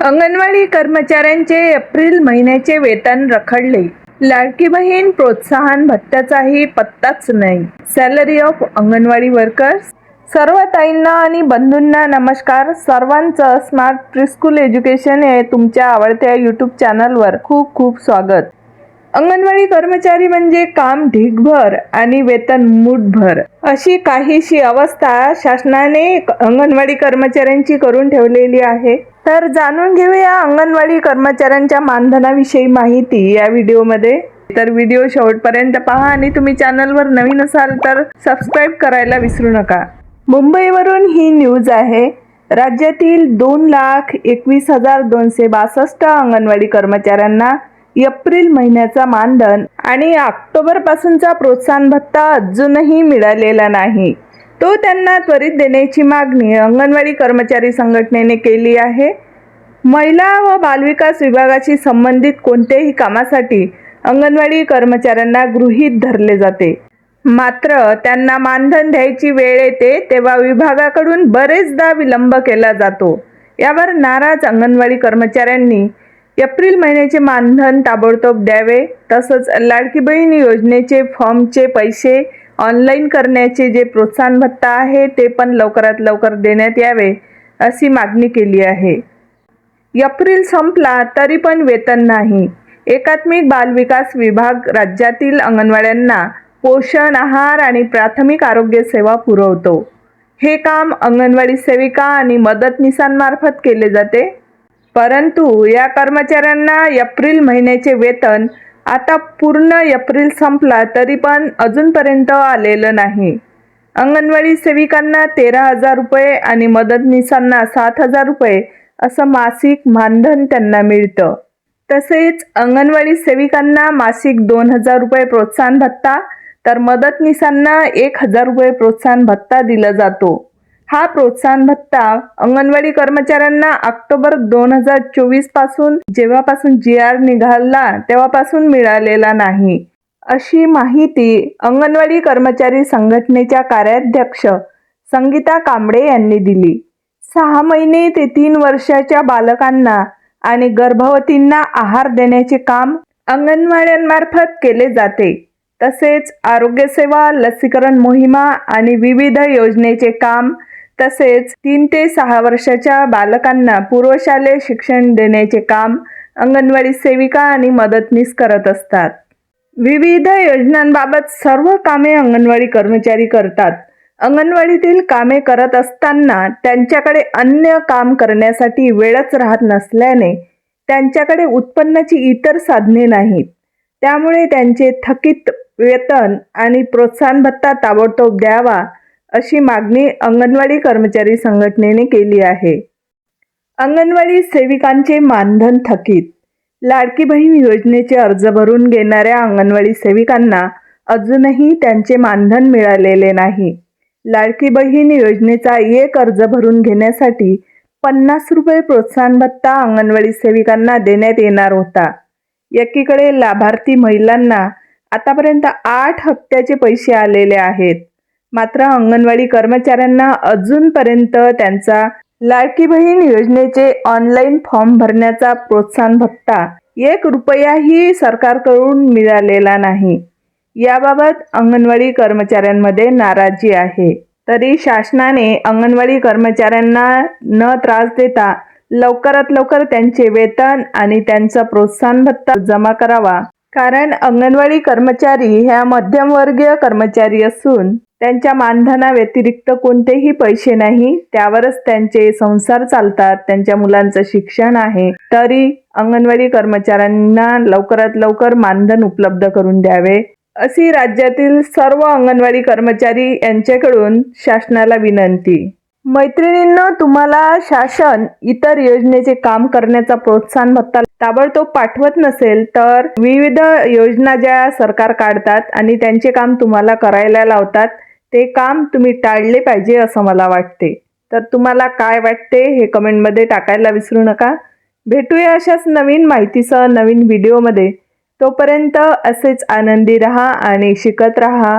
अंगणवाडी कर्मचाऱ्यांचे एप्रिल महिन्याचे वेतन रखडले. लाडकी बहीण प्रोत्साहन भत्त्याचाही पत्ताच नाही. सॅलरी ऑफ अंगणवाडी वर्कर्स सर्व ताईंना आणि बंधूंना नमस्कार. सर्वांचं स्मार्ट प्रिस्कूल एज्युकेशन हे तुमच्या आवडत्या यूट्यूब चॅनलवर खूप खूप स्वागत. अंगणवाडी कर्मचारी म्हणजे काम ढीगभर आणि वेतन मूठभर. अशी काहीशी अवस्था शासनाने अंगणवाडी कर्मचाऱ्यांची करून ठेवलेली आहे. तर जाणून घेऊया अंगणवाडी कर्मचाऱ्यांच्या मानधनाविषयी माहिती या व्हिडिओमध्ये. तर व्हिडिओ शेवटपर्यंत पहा आणि तुम्ही चॅनलवर नवीन असाल तर सबस्क्राईब करायला विसरू नका. मुंबईवरून ही न्यूज आहे. राज्यातील दोन लाख एकवीस हजार दोनशे बासष्ट अंगणवाडी कर्मचाऱ्यांना एप्रिल महिन्याचा मानधन आणि ऑक्टोबरपासूनचा प्रोत्साहन भत्ता अजूनही मिळालेला नाही. तो त्यांना त्वरित देण्याची मागणी अंगणवाडी कर्मचारी संघटनेने केली आहे. महिला व बालविकास विभागाशी संबंधित कोणत्याही कामासाठी अंगणवाडी कर्मचाऱ्यांना गृहीत धरले जाते. मात्र त्यांना मानधन द्यायची वेळ येते तेव्हा विभागाकडून बरेचदा विलंब केला जातो. यावर नाराज अंगणवाडी कर्मचाऱ्यांनी एप्रिल महिन्याचे मानधन ताबडतोब द्यावे तसंच लाडकी बहीण योजनेचे फॉर्मचे पैसे ऑनलाईन करण्याचे जे प्रोत्साहन भत्ता आहे ते पण लवकरात लवकर देण्यात यावे अशी मागणी केली आहे. एप्रिल संपला तरी पण वेतन नाही. एकात्मिक बालविकास विभाग राज्यातील अंगणवाड्यांना पोषण आहार आणि प्राथमिक आरोग्य सेवा पुरवतो. हे काम अंगणवाडी सेविका आणि मदतनीसांमार्फत केले जाते. परंतु या कर्मचाऱ्यांना एप्रिल महिन्याचे वेतन आता पूर्ण एप्रिल संपला तरी पण अजूनपर्यंत आलेलं नाही. अंगणवाडी सेविकांना तेरा हजार रुपये आणि मदतनीसांना सात हजार रुपये असं मासिक मानधन त्यांना मिळतं. तसेच अंगणवाडी सेविकांना मासिक दोन हजार रुपये प्रोत्साहन भत्ता तर मदतनीसांना एक हजार रुपये प्रोत्साहन भत्ता दिला जातो. हा प्रोत्साहन भत्ता अंगणवाडी कर्मचाऱ्यांना ऑक्टोबर दोन हजार चोवीसपासून जेव्हापासून जी आर निघाला तेव्हापासून मिळालेला नाही. अशी माहिती अंगणवाडी कर्मचारी संघटनेच्या कार्याध्यक्ष संगीता कांबळे यांनी दिली. सहा महिने ते तीन वर्षाच्या बालकांना आणि गर्भवतींना आहार देण्याचे काम अंगणवाड्यांमार्फत केले जाते. तसेच आरोग्यसेवा लसीकरण मोहिमा आणि विविध योजनेचे काम तसेच तीन ते सहा वर्षाच्या बालकांना पूर्वशालेय शिक्षण देण्याचे काम अंगणवाडी सेविका आणि मदतनीस करत असतात. विविध योजनांबाबत सर्व कामे अंगणवाडी कर्मचारी करतात. अंगणवाडीतील कामे करत असताना त्यांच्याकडे अन्य काम करण्यासाठी वेळच राहत नसल्याने त्यांच्याकडे उत्पन्नाची इतर साधने नाहीत. त्यामुळे त्यांचे थकीत वेतन आणि प्रोत्साहन भत्ता ताबडतोब द्यावा अशी मागणी अंगणवाडी कर्मचारी संघटनेने केली आहे. अंगणवाडी सेविकांचे मानधन थकीत. लाडकी बहीण योजनेचे अर्ज भरून घेणाऱ्या अंगणवाडी सेविकांना अजूनही त्यांचे मानधन मिळालेले नाही. लाडकी बहीण योजनेचा एक अर्ज भरून घेण्यासाठी पन्नास रुपये प्रोत्साहन भत्ता अंगणवाडी सेविकांना देण्यात येणार होता. एकीकडे लाभार्थी महिलांना आतापर्यंत आठ हप्त्याचे पैसे आलेले आहेत. मात्र अंगणवाडी कर्मचाऱ्यांना अजूनपर्यंत त्यांचा लाडकी बहीण योजनेचे ऑनलाईन फॉर्म भरण्याचा प्रोत्साहन भत्ता एक रुपयाही सरकारकडून मिळालेला नाही. याबाबत अंगणवाडी कर्मचाऱ्यांमध्ये नाराजी आहे. तरी शासनाने अंगणवाडी कर्मचाऱ्यांना न त्रास देता लवकरात लवकर त्यांचे वेतन आणि त्यांचा प्रोत्साहन भत्ता जमा करावा. कारण अंगणवाडी कर्मचारी ह्या मध्यमवर्गीय कर्मचारी असून त्यांच्या मानधना व्यतिरिक्त कोणतेही पैसे नाही त्यावरच त्यांचे संसार चालतात त्यांच्या मुलांचं शिक्षण आहे. तरी अंगणवाडी कर्मचाऱ्यांना लवकरात लवकर मानधन उपलब्ध करून द्यावे. अशी राज्यातील सर्व अंगणवाडी कर्मचारी यांच्याकडून शासनाला विनंती. मैत्रिणींना तुम्हाला शासन इतर योजनेचे काम करण्याचा प्रोत्साहन भत्ता ताबडतोब पाठवत नसेल तर विविध योजना ज्या सरकार काढतात आणि त्यांचे काम तुम्हाला करायला लावतात ते काम तुम्ही टाळले पाहिजे असं मला वाटते. तर तुम्हाला काय वाटते हे कमेंटमध्ये टाकायला विसरू नका. भेटूया अशाच नवीन माहितीसह नवीन व्हिडिओमध्ये तोपर्यंत असेच आनंदी रहा आणि शिकत रहा.